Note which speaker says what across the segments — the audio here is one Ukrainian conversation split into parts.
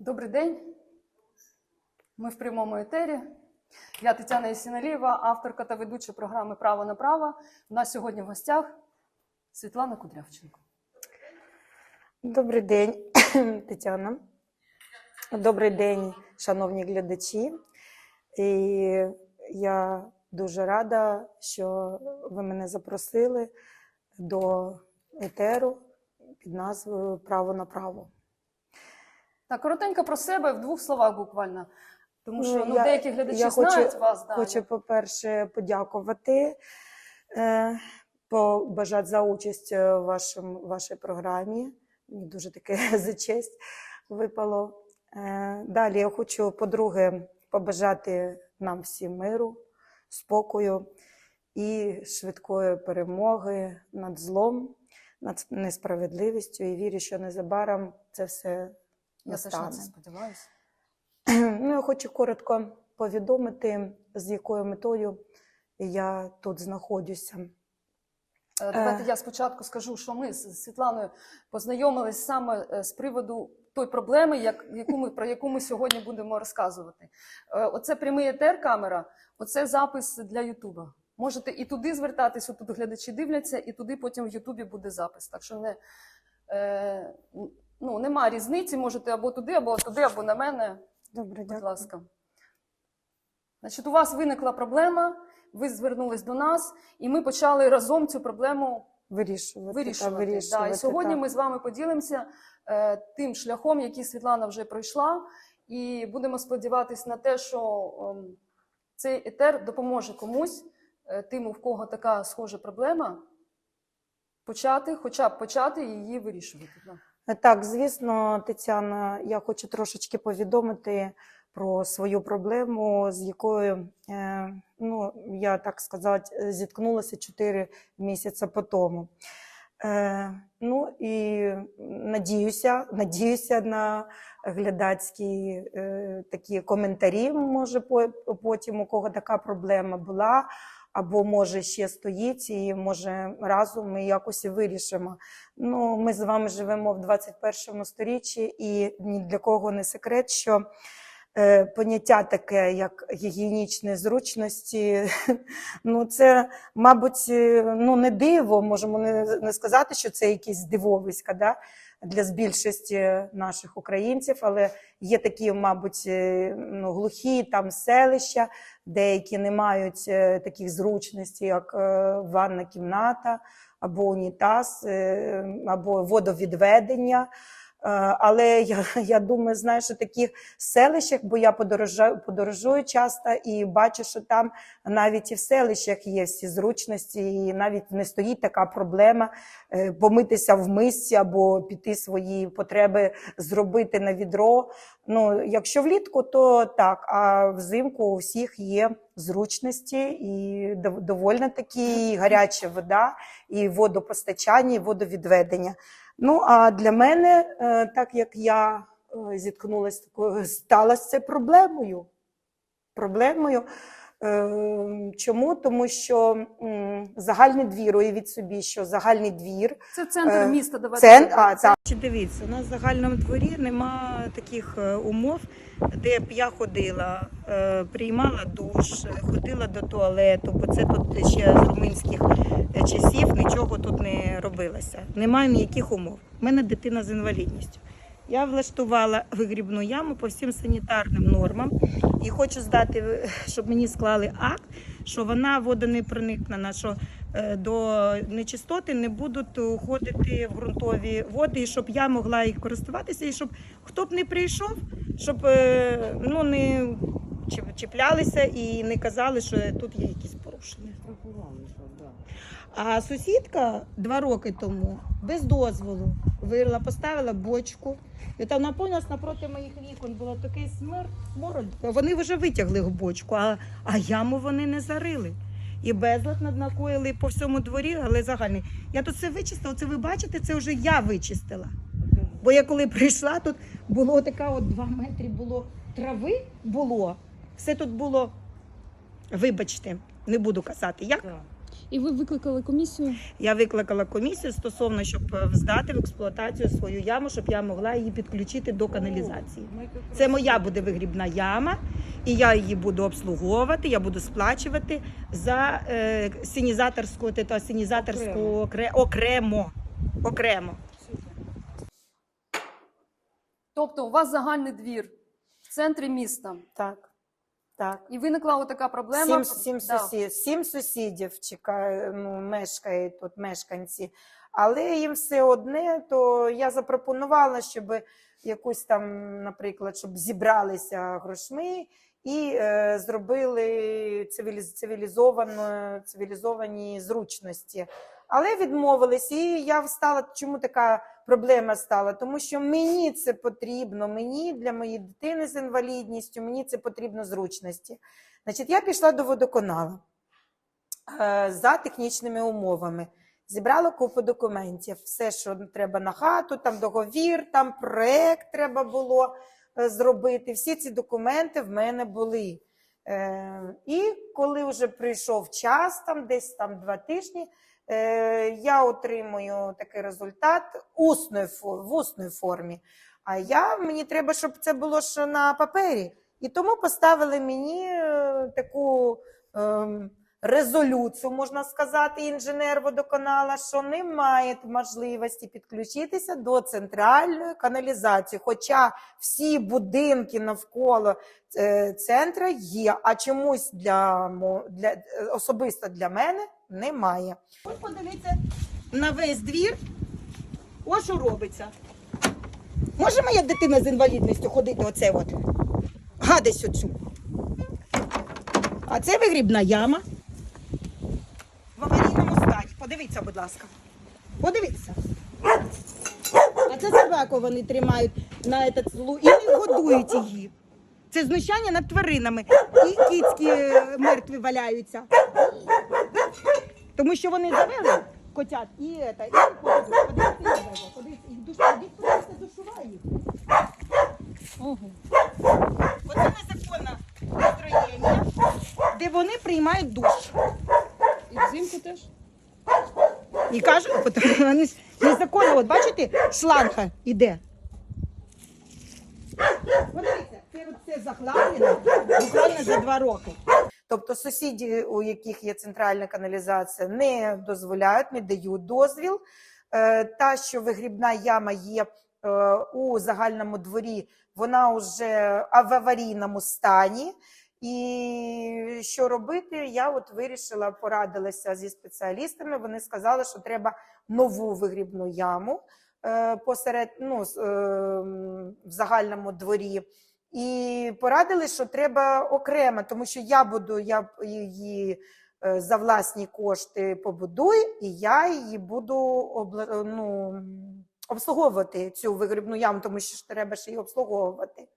Speaker 1: Добрий день. Ми в прямому етері. Я Тетяна Єсіналієва, авторка та ведуча програми Право на право. У нас сьогодні в гостях Світлана Кудрявченко.
Speaker 2: Добрий день, Тетяна. Добрий день, шановні глядачі. І я дуже рада, що ви мене запросили до етеру під назвою Право на право.
Speaker 1: Так, коротенько про себе в двох словах буквально. Тому що
Speaker 2: Ну,
Speaker 1: ну,
Speaker 2: я-
Speaker 1: деякі глядачі
Speaker 2: я хочу-
Speaker 1: знають вас. Да,
Speaker 2: Хочу, по-перше, подякувати, е, побажати за участь в вашому, вашій програмі. Мені дуже таке за честь випало. Е, Далі я хочу, по-друге, побажати нам всім миру, спокою і швидкої перемоги над злом, над несправедливістю. І вірю, що незабаром це все
Speaker 1: Я теж на це сподіваюся.
Speaker 2: Ну, я хочу коротко повідомити, з якою метою я тут знаходжуся.
Speaker 1: Е, Давайте я спочатку скажу, що ми з Світланою познайомились саме е, з приводу той проблеми, як, яку ми, про яку ми сьогодні будемо розказувати. Е, Оце прямий етер камера, оце запис для Ютуба. Можете і туди звертатись, тут глядачі дивляться, і туди потім в Ютубі буде запис. Так що не, е, ну, нема різниці, можете або туди, або туди, або на мене.
Speaker 2: Добре,
Speaker 1: Будь
Speaker 2: дякую.
Speaker 1: ласка. Значить, у вас виникла проблема, ви звернулись до нас, і ми почали разом цю проблему
Speaker 2: Вирішувати. та
Speaker 1: вирішувати. Да. І сьогодні
Speaker 2: так.
Speaker 1: ми з вами поділимося е, тим шляхом, який Світлана вже пройшла, і будемо сподіватися на те, що ем, цей етер допоможе комусь, е, тим, у кого така схожа проблема, почати, хоча б почати її вирішувати.
Speaker 2: Так, звісно, Тетяна, я хочу трошечки повідомити про свою проблему, з якою, е, ну, я так сказати, зіткнулася 4 місяці по тому. Е, ну і надіюся, надіюся на глядацькі е, такі коментарі, може, потім у кого така проблема була, або може ще стоїть, і може разом ми якось вирішимо. Ну, ми з вами живемо в 21 сторіччі, і ні для кого не секрет, що е, поняття таке, як гігієнічні зручності, ну це, мабуть, е, ну не диво, можемо не, не сказати, що це якісь дивовиська да, для більшості наших українців, але є такі, мабуть, е, ну, глухі там селища, деякі не мають е, таких зручностей, як е, ванна кімната або унітаз, або водовідведення. Е, Але я, я думаю, знаєш, що таких селищах, бо я подорожаю, подорожую часто і бачу, що там навіть і в селищах є всі зручності, і навіть не стоїть така проблема е, помитися в мисці або піти свої потреби зробити на відро. Ну, якщо влітку, то так, а взимку у всіх є зручності і дов- довольно таки і гаряча вода, і водопостачання, і водовідведення. Ну а для мене, е, так як я е, зіткнулася з такою, сталося це проблемою. Проблемою. Е, Чому? Тому що загальний двір, уявіть собі, що загальний двір
Speaker 1: Це центр міста. Давайте Цент...
Speaker 2: а, так. Чи дивіться, у нас в загальному дворі нема таких умов, де б я ходила, е, приймала душ, ходила до туалету, бо це тут ще з румунських часів нічого тут не робилося. Немає ніяких умов. У мене дитина з інвалідністю. Я влаштувала вигрібну яму по всім санітарним нормам і хочу здати, щоб мені склали акт, що вона водонепроникнена, що до нечистоти не будуть уходити в ґрунтові води, і щоб я могла їх користуватися, і щоб хто б не прийшов, щоб е, ну, не чіплялися і не казали, що тут є якісь порушення. А сусідка два роки тому без дозволу вирила, поставила бочку. І там наповнилась напроти моїх вікон було такий смер, смород. Вони вже витягли бочку, а, а яму вони не зарили. І безлад наднакоїли по всьому дворі, але загальний. Я тут все вичистила. Це ви бачите, це вже я вичистила. Бо я коли прийшла, тут було така от два метри було трави було. Все тут було, вибачте, не буду казати, як.
Speaker 3: І ви викликали комісію?
Speaker 2: Я викликала комісію стосовно, щоб е, здати в експлуатацію свою яму, щоб я могла її підключити до каналізації. Це моя буде вигрібна яма, і я її буду обслуговувати, я буду сплачувати за е, синізаторську, та синізаторську окре- окремо. окремо.
Speaker 1: Тобто у вас загальний двір в центрі міста.
Speaker 2: Так. Так.
Speaker 1: І виникла отака проблема.
Speaker 2: Сім, сім,
Speaker 1: Да.
Speaker 2: сусід, сім сусідів чекає, ну, мешкають тут мешканці, але їм все одне, то я запропонувала, щоб якусь там, наприклад, щоб зібралися грошми і е, зробили цивіліз, цивілізовані зручності. Але відмовились, і я встала. Чому така проблема стала? Тому що мені це потрібно, мені для моєї дитини з інвалідністю, мені це потрібно зручності. Значить, я пішла до водоканалу е, за технічними умовами. Зібрала купу документів, все, що треба на хату, там договір, там проект треба було е, зробити. Всі ці документи в мене були. Е, І коли вже прийшов час, там десь там два тижні, я отримую такий результат усною, фо- в усній формі. А я, мені треба, щоб це було ж на папері. І тому поставили мені е, таку ем, резолюцію, можна сказати, інженер водоканала, що немає можливості підключитися до центральної каналізації. Хоча всі будинки навколо е, центра є, а чомусь для, для е, особисто для мене немає. Ось подивіться на весь двір. Ось що робиться. Може моя дитина з інвалідністю ходити оце от? Гадись оцю. А це вигрібна яма. В аварійному стані. Подивіться, будь ласка. Подивіться. А це собаку вони тримають на этот і не годують її. Це знущання над тваринами. І кіцькі е, мертві валяються. Тому що вони завели котят і, это, і подивіться, подивіться, подивіться, їх душ, їх подивіться, душува їх.
Speaker 3: Ого.
Speaker 2: Оце незаконне настроєння, де вони приймають душ.
Speaker 3: І взимку теж?
Speaker 2: І кажуть, вони незаконно, от бачите, шланга іде. Подивіться, це от все буквально за два роки. Тобто сусіді, у яких є центральна каналізація, не дозволяють, не дають дозвіл. Е, Та, що вигрібна яма є е, у загальному дворі, вона вже в аварійному стані. І що робити? Я от вирішила, порадилася зі спеціалістами. Вони сказали, що треба нову вигрібну яму е, посеред ну, з, е, м, в загальному дворі. І порадили, що треба окремо, тому що я буду я її е, за власні кошти побудую, і я її буду обла- ну, обслуговувати цю вигрібну яму, тому що ж треба ж її обслуговувати.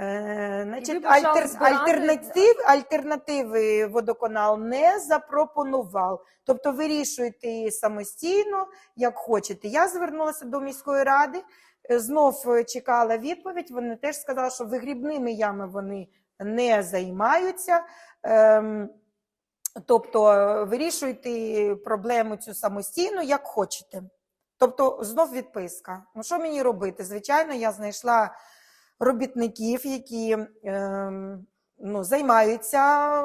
Speaker 2: Е, значить, альтер, альтернатив, альтернативи водоканал не запропонував. Тобто вирішуйте самостійно, як хочете. Я звернулася до міської ради, е, знов е, чекала відповідь. Вони теж сказали, що вигрібними ями вони не займаються. Ем, тобто е, вирішуйте проблему цю самостійно, як хочете. Тобто, знов відписка. Ну, що мені робити? Звичайно, я знайшла робітників, які ем, ну, займаються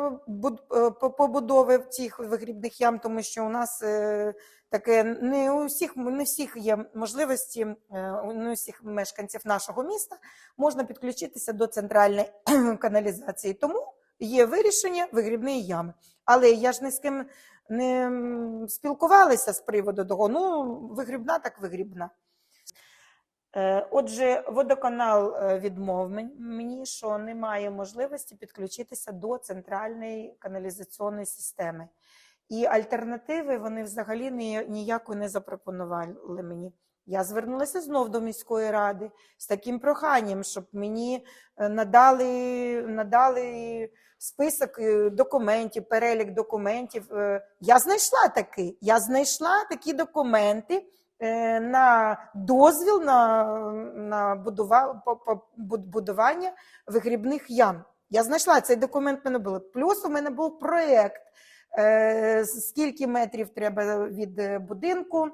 Speaker 2: е, по- побудовою цих вигрібних ям, тому що у нас е, таке не у всіх не всіх є можливості, е, не у всіх мешканців нашого міста можна підключитися до центральної каналізації. Тому є вирішення вигрібної ями. Але я ж ні з ким не спілкувалася з приводу того. Ну, вигрібна так вигрібна. Е, Отже, водоканал е, відмовив мен- мені, що немає можливості підключитися до центральної каналізаційної системи. І альтернативи вони взагалі ні- ніяко не запропонували мені. Я звернулася знов до міської ради з таким проханням, щоб мені е, надали, надали список документів, перелік документів. Я знайшла такий. Я знайшла такі документи на дозвіл на, на будування вигрібних ям. Я знайшла цей документ. мене було. Плюс у мене був проєкт е, скільки метрів треба від е, будинку.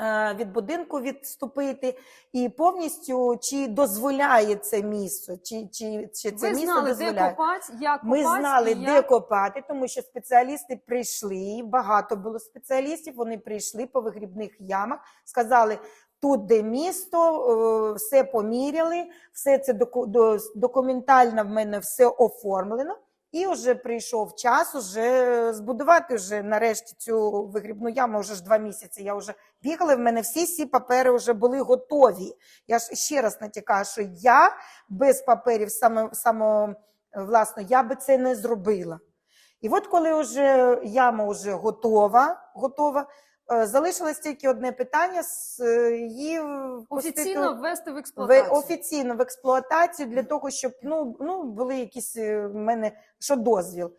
Speaker 2: Е, Від будинку відступити, і повністю чи дозволяє це місце, чи, чи, чи це
Speaker 1: Ви
Speaker 2: місце
Speaker 1: знали, де копати, як
Speaker 2: Ми знали,
Speaker 1: і
Speaker 2: де
Speaker 1: як...
Speaker 2: копати, тому що спеціалісти прийшли. Багато було спеціалістів. Вони прийшли по вигрібних ямах, сказали. Тут, де місто, е, все поміряли, все це доку- до- документально в мене все оформлено. І вже прийшов час уже збудувати вже нарешті цю вигрібну яму. Вже ж два місяці. Я вже бігала. В мене всі ці папери вже були готові. Я ж ще раз натякаю, що я без паперів саме, саме власно, я би це не зробила. І от коли вже яма вже готова, готова, залишилось тільки одне питання з е, її
Speaker 1: офіційно ввести в експлуатацію.
Speaker 2: офіційно в експлуатацію для того, щоб ну, ну, були якісь е, в мене що дозвіл.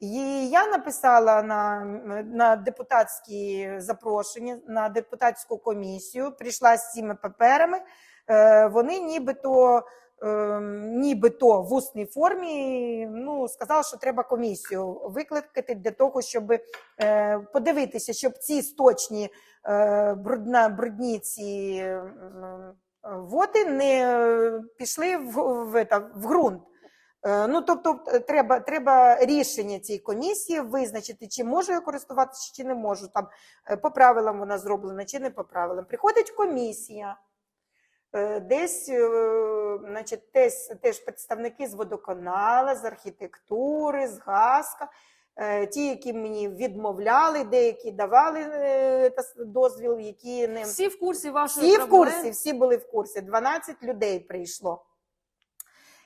Speaker 2: І я написала на, на депутатські запрошення, на депутатську комісію, прийшла з цими паперами. Е, Вони нібито, е, нібито в усній формі ну, сказали, що треба комісію викликати для того, щоб е, подивитися, щоб ці сточні е, брудна, брудні ці м, води не е, пішли в, в, это, в ґрунт. Е, Ну, тобто, е, треба, треба рішення цієї комісії визначити, чи можу я користуватися, чи не можу. Там е, по правилам вона зроблена, чи не по правилам. Приходить комісія, е, десь, е, значить, теж, теж представники з водоканала, з архітектури, з гаска. Е, Ті, які мені відмовляли, деякі давали е, дозвіл, які не
Speaker 1: Всі в курсі вашої
Speaker 2: всі в курсі, всі були в курсі. 12 людей прийшло.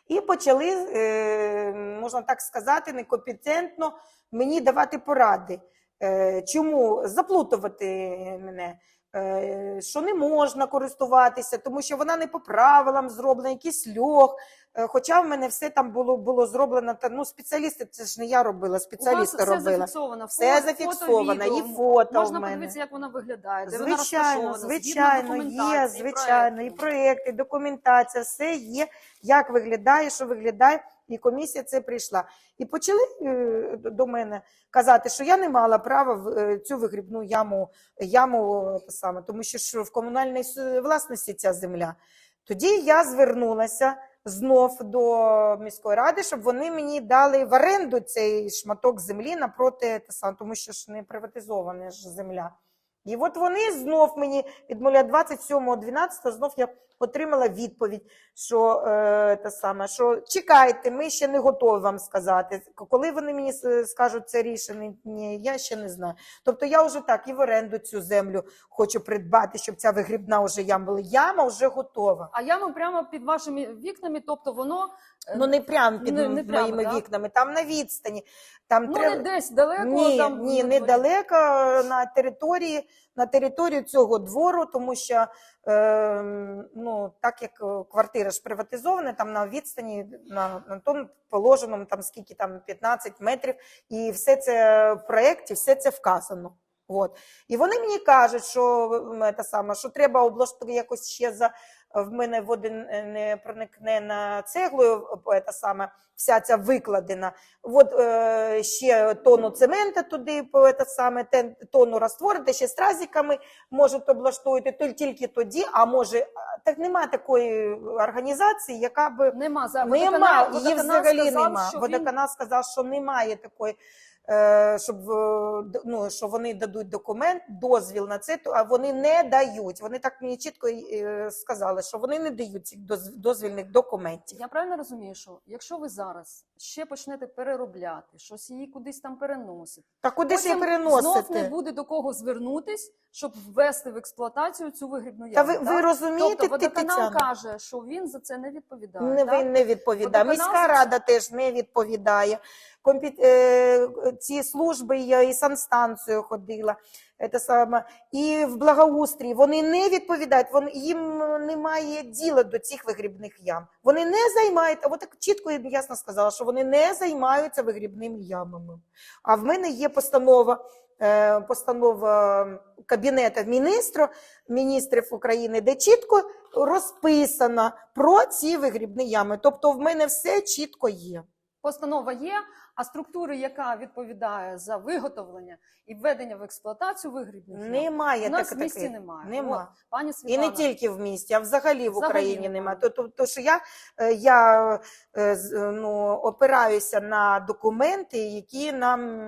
Speaker 2: І почали, е, можна так сказати, некомпетентно мені давати поради. Е, Чому заплутувати мене? Е, Що не можна користуватися, тому що вона не по правилам зроблена, якийсь льох. Е, Хоча в мене все там було, було зроблено. Та, ну, спеціалісти, це ж не я робила,
Speaker 1: У вас
Speaker 2: спеціалісти
Speaker 1: все
Speaker 2: робила.
Speaker 1: зафіксовано.
Speaker 2: Все
Speaker 1: фото,
Speaker 2: зафіксовано,
Speaker 1: відео.
Speaker 2: і фото
Speaker 1: Можна
Speaker 2: в мене.
Speaker 1: подивитися, як вона виглядає, де вона
Speaker 2: Звичайно, звичайно, є, звичайно, і
Speaker 1: проекту.
Speaker 2: проєкти, і документація, все є, як виглядає, що виглядає, і комісія це прийшла. І почали е, до мене казати, що я не мала права в е, цю вигрібну яму, яму е, саме, тому що ж в комунальній власності ця земля. Тоді я звернулася знов до міської ради, щоб вони мені дали в оренду цей шматок землі напроти тому що ж не приватизована ж земля. І от вони знов мені відмовляють 27.12 знов я отримала відповідь, що е, те саме, що чекайте, ми ще не готові вам сказати. Коли вони мені скажуть це рішення, ні, я ще не знаю. Тобто я вже так і в оренду цю землю хочу придбати, щоб ця вигрібна вже яма була. Яма вже готова.
Speaker 1: А яма прямо під вашими вікнами, тобто воно е,
Speaker 2: Ну не прямо під
Speaker 1: Не- не прямо,
Speaker 2: моїми
Speaker 1: да?
Speaker 2: вікнами, там на відстані. Там
Speaker 1: ну,
Speaker 2: треба...
Speaker 1: не десь далеко.
Speaker 2: Ні,
Speaker 1: там,
Speaker 2: ні, недалеко на території, на територію цього двору, тому що е, ну, так як е, квартира ж приватизована, там на відстані на, на тому положеному, там скільки там 15 метрів, і все це в проєкті, все це вказано. От. І вони мені кажуть, що, те саме, що треба облаштувати якось ще за в мене води не проникне на цеглою, е, те саме, вся ця викладена. От е, ще тонну цемента туди, те саме, тонну розтворити, ще стразиками можуть облаштувати, то тільки тоді, а може, так немає такої організації, яка би
Speaker 1: Нема за
Speaker 2: Нема,
Speaker 1: водоканал-
Speaker 2: її
Speaker 1: водоканал
Speaker 2: взагалі
Speaker 1: сказав,
Speaker 2: нема.
Speaker 1: що він-
Speaker 2: сказав, що немає такої, е, щоб е, ну, що вони дадуть документ, дозвіл на це, а вони не дають. Вони так мені чітко е, сказали, що вони не дають цих дозвільних документів.
Speaker 1: Я правильно розумію, що якщо ви зараз ще почнете переробляти, щось її кудись там переносити,
Speaker 2: Та куди ж її переносити?
Speaker 1: знов не буде до кого звернутись, щоб ввести в експлуатацію цю вигрібну яму.
Speaker 2: Та ви, ви розумієте,
Speaker 1: тобто водоканал
Speaker 2: Тетяна?
Speaker 1: каже, що він за це не відповідає.
Speaker 2: Не,
Speaker 1: так?
Speaker 2: він не відповідає.
Speaker 1: Водоканал
Speaker 2: Міська рада теж не відповідає. Компі... е, ці служби я і санстанцію ходила. Це саме. І в благоустрій вони не відповідають, вони, їм немає діла до цих вигрібних ям. Вони не займаються, от так чітко і ясно сказала, що вони не займаються вигрібними ямами. А в мене є постанова, постанова Кабінету міністрів, міністрів України, де чітко розписано про ці вигрібні ями. Тобто в мене все чітко є.
Speaker 1: Постанова є, а структури, яка відповідає за виготовлення і введення в експлуатацію вигрібних ям,
Speaker 2: Немає
Speaker 1: у нас
Speaker 2: так-
Speaker 1: в місті
Speaker 2: таких.
Speaker 1: немає.
Speaker 2: Нема.
Speaker 1: От, пані
Speaker 2: І не тільки в місті, а взагалі в
Speaker 1: Взагалі
Speaker 2: Україні
Speaker 1: немає.
Speaker 2: То, то, то, що я, е, я е, е, ну, опираюся на документи, які нам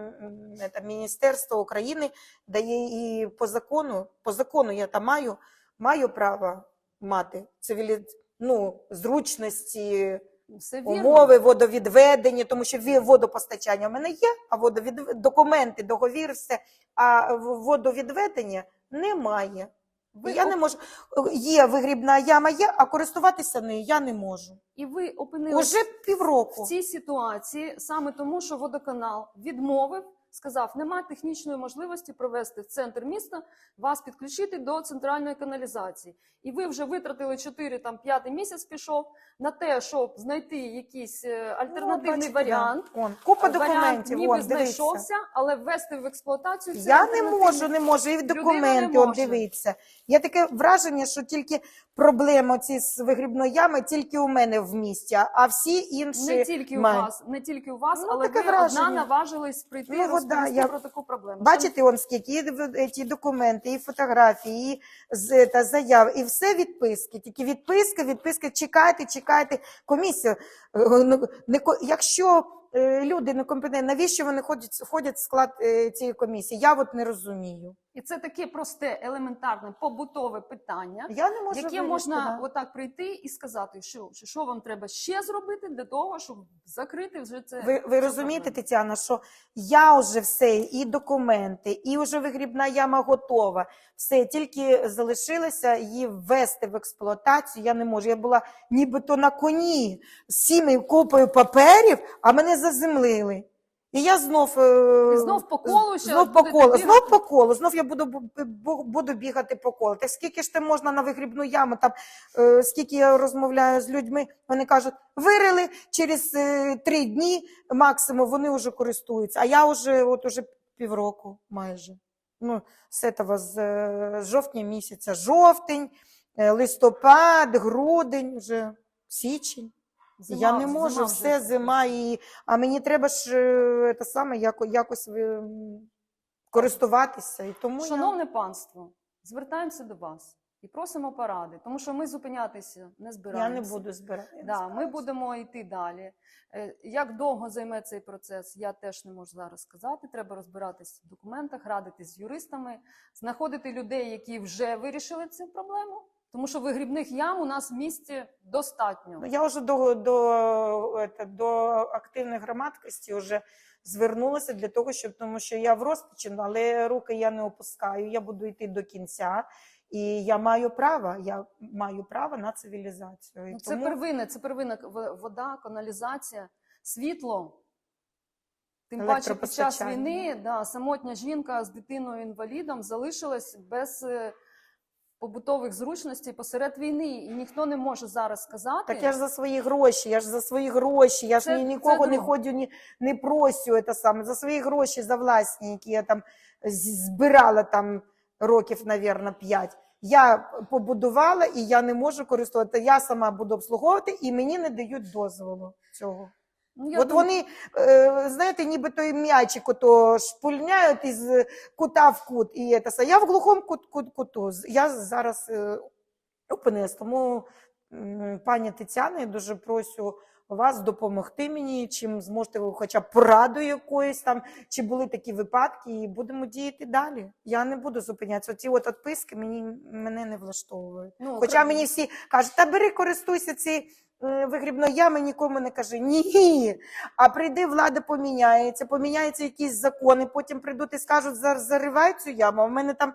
Speaker 2: е, там, Міністерство України дає і по закону. По закону я там маю, маю право мати цивілі... ну, зручності,
Speaker 1: все вірно.
Speaker 2: умови водовідведення, тому що водопостачання в мене є, а водовід... документи, договір, все, а водовідведення немає.
Speaker 1: Ви
Speaker 2: я не можу. Є вигрібна яма, є, а користуватися нею я не можу.
Speaker 1: І ви опинилися
Speaker 2: Уже півроку.
Speaker 1: в цій ситуації саме тому, що водоканал відмовив, сказав, немає технічної можливості провести в центр міста, вас підключити до центральної каналізації. І ви вже витратили 4 там п'ятий місяць пішов на те, щоб знайти якийсь е, альтернативний
Speaker 2: Ну,
Speaker 1: варіант.
Speaker 2: Он, купа
Speaker 1: Варіант
Speaker 2: документів,
Speaker 1: ніби
Speaker 2: вон, дивіться.
Speaker 1: знайшовся, але ввести в експлуатацію це
Speaker 2: Я не можу, не можу. І в документи, он дивіться. Є таке враження, що тільки проблема ці з вигрібною ями тільки у мене в місті, а всі інші
Speaker 1: Не тільки у вас, не тільки у вас,
Speaker 2: Ну,
Speaker 1: але ви одна наважились прийти
Speaker 2: Ну, от да, я-
Speaker 1: про таку проблему.
Speaker 2: Бачите, он скільки ті документи, і фотографії, і з- та заяви, і все відписки. Тільки відписки, відписки. Чекайте, чекайте. Комісія. е, ну, не Якщо е, люди некомпетентні, навіщо вони ходять, ходять в склад е, цієї комісії? Я от не розумію.
Speaker 1: І це таке просте, елементарне побутове питання,
Speaker 2: Я не можу
Speaker 1: яке
Speaker 2: вивести,
Speaker 1: можна
Speaker 2: да.
Speaker 1: отак прийти і сказати, що, що, що вам треба ще зробити для того, щоб закрити вже це.
Speaker 2: Ви, ви розумієте. Тетяна, що я вже все, і документи, і вже вигрібна яма готова. Все, тільки залишилося її ввести в експлуатацію. Я не можу. Я була нібито на коні з сіми купою паперів, а мене заземлили. І я знов, е,
Speaker 1: І знов по колу ще
Speaker 2: знов по колу,
Speaker 1: бігати?
Speaker 2: знов по колу, знов я буду, бу- бу- буду бігати по колу. Так скільки ж ти можна на вигрібну яму? Там е, скільки я розмовляю з людьми, вони кажуть, вирили через е, три дні максимум вони вже користуються. А я вже от уже півроку майже. Ну, з этого, з, з жовтня місяця. Жовтень, листопад, грудень, вже січень.
Speaker 1: Зима-
Speaker 2: я не
Speaker 1: зима
Speaker 2: можу,
Speaker 1: вже.
Speaker 2: все зима, і, а мені треба ж е, те саме, яко, якось користуватися. І тому я...
Speaker 1: Шановне панство, звертаємося до вас і просимо поради, тому що ми зупинятися не
Speaker 2: я не буду збирати.
Speaker 1: Да, ми будемо йти далі. Е, Як довго займе цей процес, я теж не можу зараз сказати. Треба розбиратись в документах, радитись з юристами, знаходити людей, які вже вирішили цю проблему. Тому що вигрібних ям у нас в місті достатньо.
Speaker 2: Ну, я вже до, до, до активної громадськості вже звернулася для того, щоб тому що я в розпачі, але руки я не опускаю. Я буду йти до кінця, і я маю право. Я маю право на цивілізацію. І
Speaker 1: Ну, Це
Speaker 2: тому...
Speaker 1: первинне, це первинна вода, каналізація, світло. Тим паче під час війни да, самотня жінка з дитиною-інвалідом залишилась без е, побутових зручностей посеред війни. І ніхто не може зараз сказати.
Speaker 2: Так я ж за свої гроші, я ж за свої гроші, я ж
Speaker 1: Це-
Speaker 2: ні,
Speaker 1: це
Speaker 2: нікого не
Speaker 1: друге.
Speaker 2: ходжу, ні, не просю це саме. За свої гроші, за власні, які я там з- збирала там років, навірно, 5. Я побудувала і я не можу користуватися. Я сама буду обслуговувати, і мені не дають дозволу цього.
Speaker 1: Ну, я
Speaker 2: От
Speaker 1: думаю,
Speaker 2: вони, е, знаєте, ніби той м'ячик ото шпульняють із кута в кут. І це, я в глухому кут, кут, куту. З- Я зараз е, опинилась. Тому, м, пані Тетяна, я дуже прошу вас допомогти мені, чим зможете ви хоча б порадою якоюсь там, чи були такі випадки, і будемо діяти далі. Я не буду зупинятися. Ці от відписки мені, мене не влаштовують.
Speaker 1: ну,
Speaker 2: Хоча
Speaker 1: кра-
Speaker 2: мені всі кажуть, та бери, користуйся ці е, вигрібною ями, нікому не кажи. Ні. А прийде, влада поміняється, поміняються якісь закони, потім прийдуть і скажуть, «Зар- заривай цю яму, а в мене там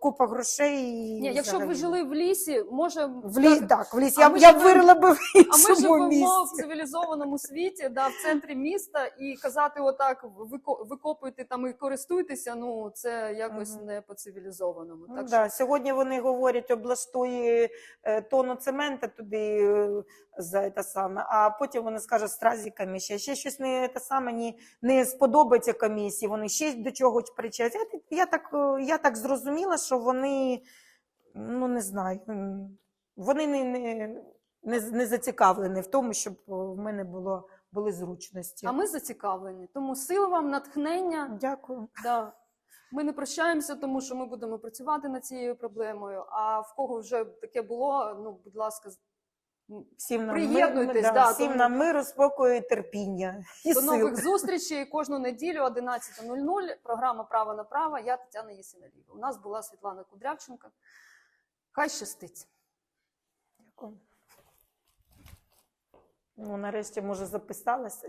Speaker 2: купа грошей. І
Speaker 1: Ні, якщо б ви жили в лісі, може
Speaker 2: в лі... так, в лісі.
Speaker 1: А
Speaker 2: Я, я
Speaker 1: живемо-
Speaker 2: вирила би в
Speaker 1: А ми живемо в цивілізованому світі, да, в центрі міста, і казати отак, вико- викопуйте там і користуйтеся, ну це якось
Speaker 2: Мгм.
Speaker 1: не по цивілізованому.
Speaker 2: Ну,
Speaker 1: Так
Speaker 2: да. Сьогодні вони говорять, облаштує е, тонну цемента туди е, за те саме, а потім вони скажуть з тразиками ще, ще щось не те саме не, не сподобається комісії, вони ще до чогось причать. Я, так- я, так, зрозуміла, що вони, ну не знаю, вони не, не, не, не зацікавлені в тому, щоб е, в мене було були зручності.
Speaker 1: А ми зацікавлені. Тому сили вам, натхнення.
Speaker 2: Дякую.
Speaker 1: Да. Ми не прощаємося, тому що ми будемо працювати над цією проблемою. А в кого вже таке було, ну, будь ласка,
Speaker 2: Всім нам
Speaker 1: Приєднуйтесь,
Speaker 2: миру,
Speaker 1: да,
Speaker 2: всім
Speaker 1: тому-
Speaker 2: нам миру, спокою, і терпіння і
Speaker 1: до
Speaker 2: сил.
Speaker 1: нових зустрічей кожну неділю 11.00. Програма Право на право. Я Тетяна Єсиналіва. У нас була Світлана Кудрявченка. Хай щастить.
Speaker 2: Дякую. Ну, нарешті, може, записалася.